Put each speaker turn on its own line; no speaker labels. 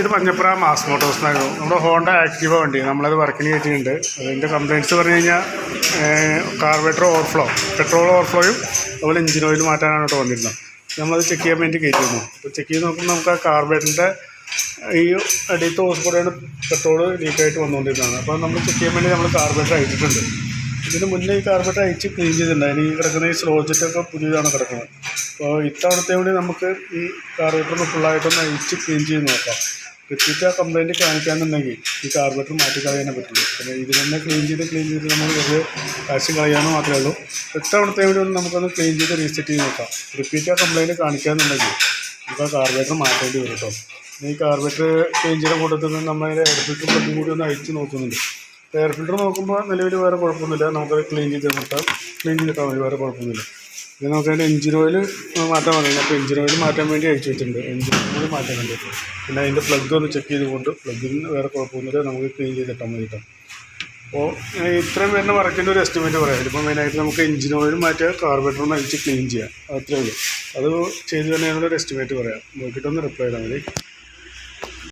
ഇത് Manjappura mass Motors എന്നായിരുന്നു നമ്മുടെ ഹോണ്ട ആക്റ്റീവ വണ്ടി. നമ്മളത് വർക്കിന് കയറ്റിയിട്ടുണ്ട് അതിന്റെ കംപ്ലയിന്റ്സ് പറഞ്ഞു കഴിഞ്ഞാൽ കാർബറേറ്റർ ഓവർഫ്ലോ പെട്രോൾ ഓവർഫ്ലോയും അതുപോലെ എഞ്ചിൻ ഓയിൽ മാറ്റാനാണ് കേട്ടോ വന്നിരുന്നത്. നമ്മളത് ചെക്ക് ചെയ്യാൻ വേണ്ടി കയറ്റിയിരുന്നു അപ്പോൾ ചെക്ക് ചെയ്ത് നോക്കുമ്പോൾ നമുക്ക് ആ കാർബറേറ്ററിന്റെ ഈ അടിയത്തെ ഹോസ്പിറ്റലാണ് പെട്രോൾ ലീക്കായിട്ട് വന്നുകൊണ്ടിരുന്നത്. അപ്പോൾ നമ്മൾ ചെക്ക് ചെയ്യാൻ വേണ്ടി നമ്മൾ കാർബറേറ്റർ അയച്ചിട്ടുണ്ട് ഇതിന് മുന്നേ ഈ കാർപ്പറ്റ് അയച്ച് ക്ലീൻ ചെയ്തിട്ടുണ്ട്. അതിന് ഈ കിടക്കുന്ന ഈ സ്ലോജറ്റൊക്കെ പുതിയതാണ് കിടക്കുന്നത്. അപ്പോൾ ഇത്തവണത്തെ കൂടി നമുക്ക് ഈ ഫുൾ ഫുള്ളായിട്ടൊന്ന് അയച്ച് ക്ലീൻ ചെയ്ത് നോക്കാം. കിട്ടിയിട്ട് ആ കംപ്ലയിന്റ് കാണിക്കാന്നുണ്ടെങ്കിൽ ഈ കാർബറേറ്റർ മാറ്റി കളയാനേ പറ്റുള്ളൂ. പിന്നെ ഇത് തന്നെ ക്ലീൻ ചെയ്ത് ക്ലീൻ ചെയ്ത് നമ്മൾ വെറുതെ കാശ് കളയാനോ മാത്രമേ ഉള്ളൂ. ഇത്തവണത്തെ കൂടി ഒന്ന് നമുക്കൊന്ന് ക്ലീൻ ചെയ്ത് റീസെറ്റ് ചെയ്ത് നോക്കാം. റിപ്പീറ്റ് ആ കംപ്ലയിന്റ് കാണിക്കാന്നുണ്ടെങ്കിൽ നമുക്ക് ആ കാർബറേറ്റർ മാറ്റേണ്ടി വരും കേട്ടോ ഈ കാർബറേറ്റർ ക്ലീൻ ചെയ്ത കൂട്ടത്തിൽ നിന്ന് എടുത്തിട്ട് എയർ പ്ലഗും കൂടി ഒന്ന് അയച്ച് നോക്കുന്നുണ്ട്. എയർ ഫിൽറ്റർ നോക്കുമ്പോൾ നിലവിൽ വേറെ കുഴപ്പമൊന്നുമില്ല. നമുക്കത് ക്ലീൻ ചെയ്ത് നിർത്താം ക്ലീൻ ചെയ്തിട്ടാൽ മതി വേറെ കുഴപ്പമൊന്നുമില്ല. പിന്നെ നമുക്ക് അതിന്റെ എഞ്ചിൻ ഓയിൽ മാറ്റാൻ പറയുന്നത് അപ്പോൾ എഞ്ചിൻ ഓയിൽ മാറ്റാൻ വേണ്ടി അയച്ചു വെച്ചിട്ടുണ്ട്. എഞ്ചിൻ ഓയിൽ മാറ്റാൻ വേണ്ടി. പിന്നെ അതിന്റെ പ്ലഗ് ഒന്ന് ചെക്ക് ചെയ്തുകൊണ്ട് പ്ലഗിന് വേറെ കുഴപ്പമൊന്നുമില്ല നമുക്ക് ക്ലീൻ ചെയ്തിട്ടാൽ മതി കേട്ടോ അപ്പോൾ ഇത്രയും വരുന്ന വർക്കിന്റെ ഒരു എസ്റ്റിമേറ്റ് പറയാം. ഇപ്പോൾ മെയിനായിട്ട് നമുക്ക് എഞ്ചിൻ ഓയിൽ മാറ്റുക കാർബറേറ്റർ ഒന്ന് അഴിച്ച് ക്ലീൻ ചെയ്യാം. അത്രയേ ഉള്ളൂ. അത് ചെയ്ത് തന്നെയാണ് ഒരു എസ്റ്റിമേറ്റ് പറയാം. നോക്കിയിട്ടൊന്ന് റിപ്ലൈ ചെയ്താൽ മതി.